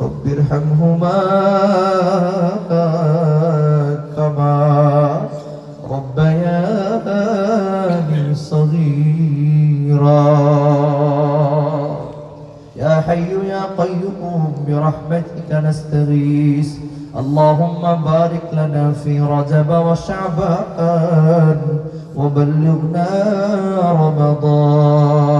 رب ارحمهما كما ربياني صغيرا. يا حي يا قيوم برحمتك نستغيث. اللهم بارك لنا في رجب وشعبان وبلغنا رمضان.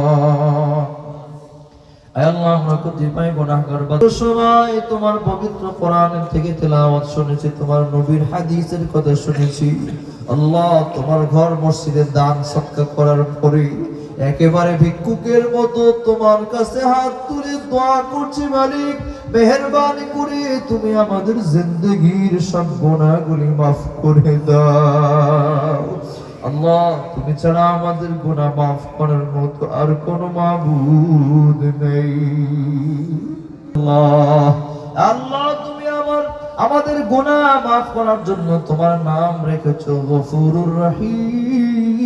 কতিপয় গুনাহগার বান্দা সময় তোমার পবিত্র কোরআন থেকে তেলাওয়াত শুনেছি, তোমার নবীর হাদিসের কথা শুনেছি। আল্লাহ তোমার ঘর মসজিদে দান সৎকার করার পরে একেবারে ভিক্ষুকের মতো তোমার কাছে হাত তুলে দোয়া করছি মালিক, মেহেরবানি করে তুমি আমাদের জিন্দগির সব গুনাহগুলি মাফ করে দাও। আল্লাহ, তুমি ছাড়া আমাদের গুনাহ মাফ করার মতো আর কোনো মাবুদ নেই। আল্লাহ আল্লাহ, তুমি আমার, আমাদের গুনাহ মাফ করার জন্য তোমার নাম রেখেছো গফুরুর রহিম।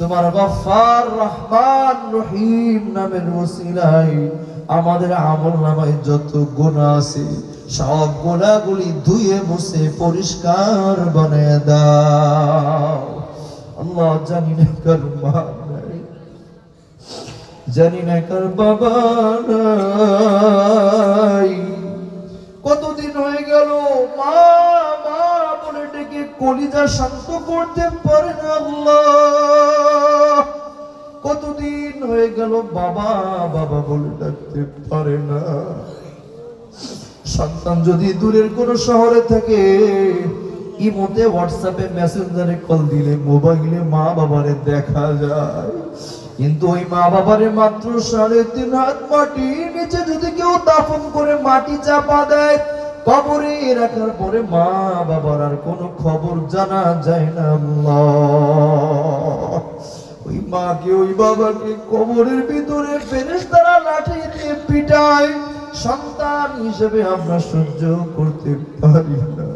তোমার গফার রহমান রহিম নামের ওসিলায় আমাদের আমল নামায় যত গুনাহ আছে সব গুণাগুলি ধুয়ে মুছে পরিষ্কার বানিয়ে দাও। আল্লাহ জানি না কার জানি না কার বাবা কতদিন হয়ে গেল, মা মা বলে ডেকে কলিজা শান্ত করতে পারে না আল্লাহ। কতদিন হয়ে গেল, বাবা বাবা বলে ডাকতে পারে না। সন্তান যদি দূরের কোনো শহরে থাকে, ইমোতে হোয়াটসঅ্যাপে মেসেঞ্জারে কল দিলে, মোবাইলে মা বাবারে দেখা যায়। কিন্তু ওই মা বাবারে মাত্র সাড়ে তিন হাত মাটি, নিচে যদি কেউ দাফন করে মাটি চাপা দেয়, কবরে রাখার পরে মা বাবার আর কোনো খবর জানা যায় না ওই মাকে, ওই বাবাকে কবরের ভিতরে ফেরেস তারা লাঠি দিয়ে পিটায়। সন্তান হিসেবে আমরা সহ্য করতে পারি না।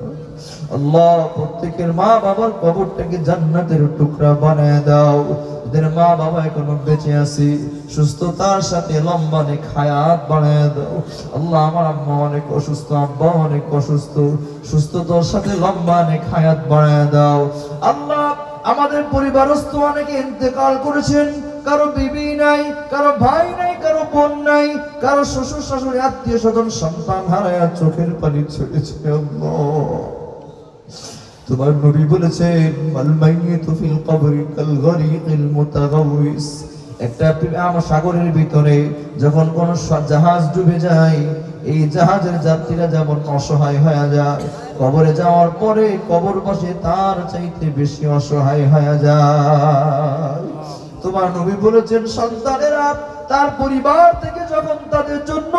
আল্লাহ প্রত্যেকের মা বাবার কবরটাকে জান্নাতের টুকরা বানায় দাও। এদের মা বাবা এখনও বেঁচে আছে, সুস্থতার সাথে লম্বা অনেক হায়াত বানায় দাও। আল্লাহ আমার আম্মা অনেক অসুস্থ আব্বা অনেক অসুস্থ, সুস্থতার সাথে লম্বা অনেক হায়াত বানায় দাও। আল্লাহ আমাদের পরিবারস্থ অনেকে ইন্তেকাল করেছেন, কারও বিবি নাই, কারও ভাই নাই বোন নাই। কারও শ্বশুর, শাশুড়ি, আত্মীয় স্বজন সন্তান হারায়া চোখের পানি ছেড়েছে তোমার নবী বলেছেন মাল মাইয়িতু ফিল কবরি কাল একটা আমার সাগরের ভিতরে যখন কোন জাহাজ ডুবে যায়, এই জাহাজের যাত্রীরা যেমন অসহায় হয়ে যায়, কবরে যাওয়ার পরে কবর বসে তার চাইতে বেশি অসহায় হয়ে যায়। তোমার নবী বলেছেন, সন্তানেরা তার পরিবার থেকে যখন তাদের জন্য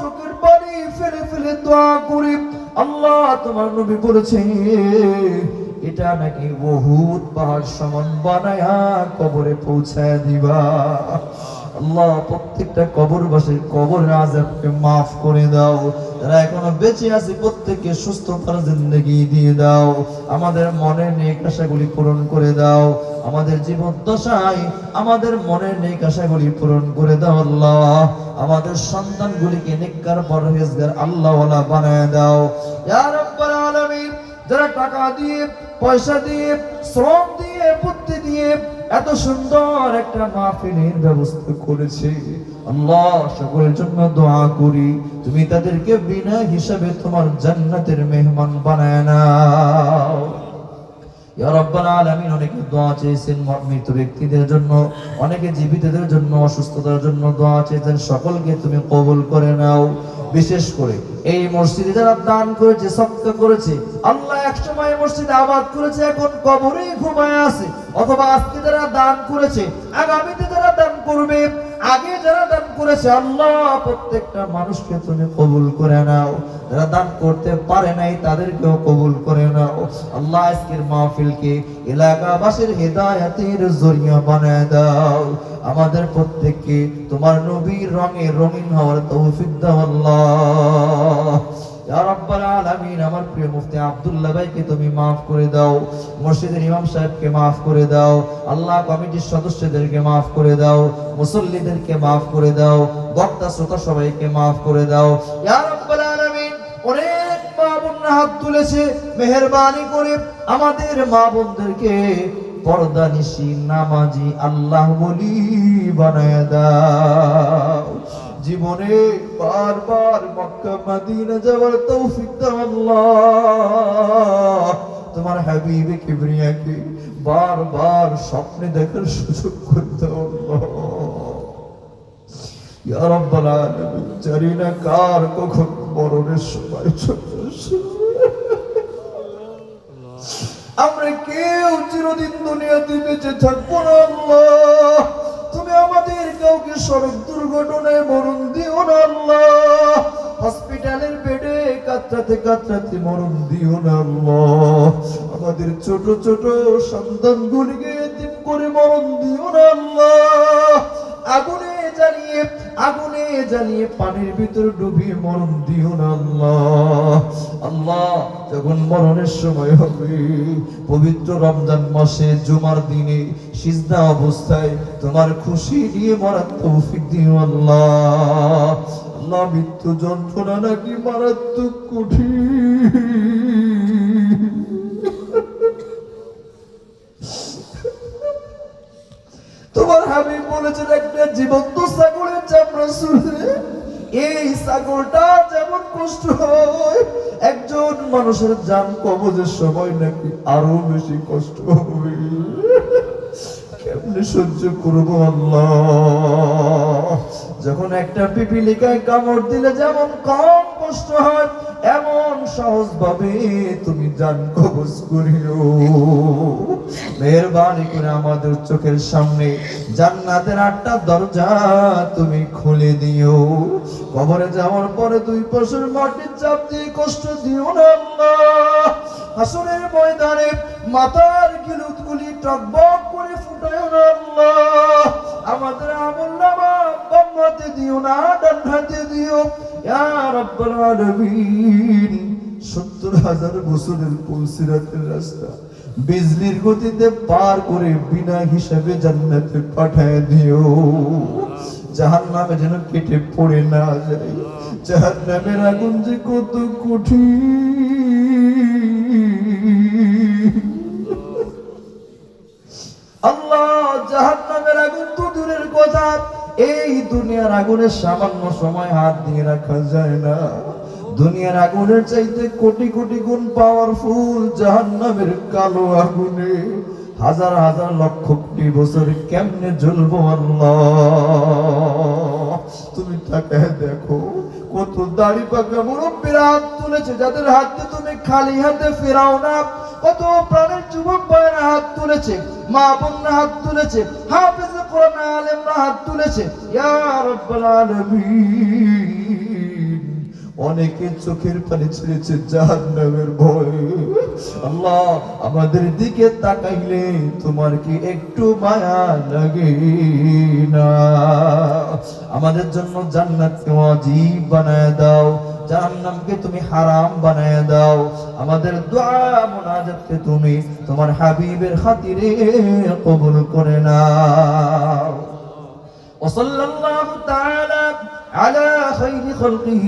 চোখের পানি ফেলে ফেলে দোয়া করি, আল্লাহ তোমার নবী বলেছে, এটা নাকি বহুত পাহাড় সমান বানায়া কবরে পৌঁছায় দিবা। আল্লাহ প্রত্যেকটা কবর কবরবাসীর কবর আজাবকে মাফ করে দাও। যারা এখনও বেঁচে আছে প্রত্যেককে সুস্থতার জিন্দগি দিয়ে দাও। আমাদের মনের নেক আশাগুলি পূরণ করে দাও। আমাদের জীবন দশায় আমাদের মনের নেক আশাগুলি পূরণ করে দাও আল্লাহ। আমাদের সন্তানগুলিকে নেককার পরহেজগার আল্লাহওয়ালা বানায় দাও। ইয়া রাব্বাল আলামিন, যারা টাকা দিয়ে, পয়সা দিয়ে, শ্রম দিয়ে, বুদ্ধি দিয়ে এত সুন্দর একটা মাহফিলের ব্যবস্থা করেছে। আল্লাহ সকলের জন্য দোয়া করি। তুমি তাদেরকে বিনা হিসাবে তোমার জান্নাতের মেহমান বানায় দোয়া চেয়েছেন ব্যক্তিদের জন্য, অনেকে জীবিতদের জন্য, অসুস্থতার জন্য দোয়া চেয়েছেন। সকলকে তুমি কবুল করে নাও। বিশেষ করে। এই মসজিদে যারা দান করেছে সৎকা করেছে, আল্লাহ এক সময় মসজিদে আবাদ করেছে, এখন কবরে ঘুমায় আছে। অথবা আজকে যারা দান করেছে, আগামীতে যারা দান করবে, আগে যারা দান করেছে, আল্লাহ প্রত্যেকটা মানুষকে তুমি কবুল করে নাও। যারা দান করতে পারে নাই, তাদেরকেও কবুল করে নাও। আল্লাহ আজকের মাহফিলকে এলাকাবাসীর হেদায়াতের জরিয়া বানায় দাও। আমাদের প্রত্যেককে তোমার নবীর রঙে রঙিন হওয়ার তৌফিক দাও আল্লাহ। আমার প্রিয় ভাইকে তুমি maaf করে দাও ইমাম সাহেবকে maaf করে দাও, আল্লাহ কমিটির সদস্যদেরকে maaf করে দাও, মুসল্লিদেরকে maaf করে দাও, বক্তা শ্রোতা সবাইকে maaf করে দাও। অনেক হাত তুলেছে, মেহেরবানি করে আমাদের মা বোনদেরকে পর্দা নিশি নামাজি আল্লাহ বলি বানায় দাও। জীবনে বারবার মক্কা, মদিনা যাওয়ার তৌফিক দাও আল্লাহ। তোমার হাবিবে কিবরিয়াকে বারবার স্বপ্নে দেখার সুযোগ করে দাও আল্লাহ। ইয়া রাব্বাল আলামিন, জানি না কার কখন মরণের সময় চলে আসে। আমরা কেউ চিরদিন দুনিয়াতে বেঁচে থাকব না, আল্লাহ। তুমি আমাদের কাউকে সড়ক দুর্ঘটনায় মরণ দিও না, আল্লাহ। হসপিটালের বেডে কাতরাতে কাতরাতে মরণ দিও না, আল্লাহ। আমাদের ছোট ছোট সন্তানগুলিকে এতিম করে মরণ জ্বালিয়ে পানির ভিতরে ডুবিয়ে মরণ দিও না আল্লাহ। আল্লাহ, যখন মরণের সময় হবে, পবিত্র রমজান মাসে, জুমার দিনে, সিজদা অবস্থায় তোমার খুশি নিয়ে মরার তৌফিক দিও আল্লাহ। আল্লাহ, মৃত্যু যন্ত্রণা নাকি মারাত্মক কঠিন। তোমার হাবিব বলেছেন, একটা জীবন্ত ছাগলের চামড়া শুনে এই ছাগলটা যেমন কষ্ট হয়, একজন মানুষের জান কবজের সময় নাকি আরও বেশি কষ্ট হবে। কেমনে সহ্য করব আল্লাহ? যখন একটা পিপিলিকায় কামড় দিলে যেমন কম কষ্ট হয়, এমন সহজ ভাবে তুমি জান কবজ করিও। মেহরবানি করে আমাদের চোখের সামনে জান্নাতের আটটা দরজা তুমি খুলে দিও। কবরে যাওয়ার পরে দুই পাশের মাটির চাপ দিয়ে কষ্ট দিও না আল্লাহ হাসনের ময়দানে মাথার গিলুত গুলি টকবক করে ফুটায় না আমাদের আমল হাতে দিও না ডান হাতে দিও রাব্বাল আলামিন, সত্তর হাজার বছরের পৌঁছিরাতের রাস্তা। বিজলির গতিতে পার করে বিনা হিসাবে জান্নাতে পাঠায় দিও। জাহান নামে যেন কেটে পড়ে না যায়। জাহান নামের আগুন যে কত কঠিন। দুনিয়ার আগুনের সামান্য সময় হাত দিয়ে রাখা যায় না। দুনিয়ার আগুনের চাইতে কোটি কোটি গুণ পাওয়ারফুল জাহান্নামের কালো আগুনে হাজার হাজার লক্ষ কোটি বছর কেমনে জ্বলবো আল্লাহ। তুমি তাকে দেখো, কত দাড়ি পাকা মুরব্বীরা হাত তুলেছে, যাদের হাতে তুমি খালি হাতে ফেরাও না, কত প্রাণের যুবক ভাইয়েরা হাত তুলেছে, মা বোনরা হাত তুলেছে, হাফেজ কোরআন আলেমরা হাত তুলেছে। ইয়া রাব্বাল আলামিন। অনেকে চোখের পানি ছেড়েছে জাহান্নামের ভয়ে। আল্লাহ, আমাদের দিকে তাকাইলে তোমার কি একটু মায়া লাগে না? আমাদের জন্য জান্নাত জান্নাতকে ওয়াজিব বানায় দাও। জাহান্নামকে তুমি হারাম বানায় দাও আমাদের দোয়া মুনাজাতকে তুমি তোমার হাবিবের খাতিরে কবুল করে নাও وصلى الله تعالى على خير خلقه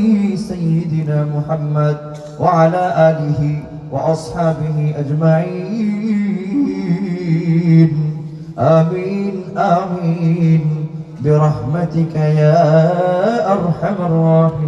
سيدنا محمد وعلى آله وأصحابه أجمعين آمين آمين برحمتك يا أرحم الراحمين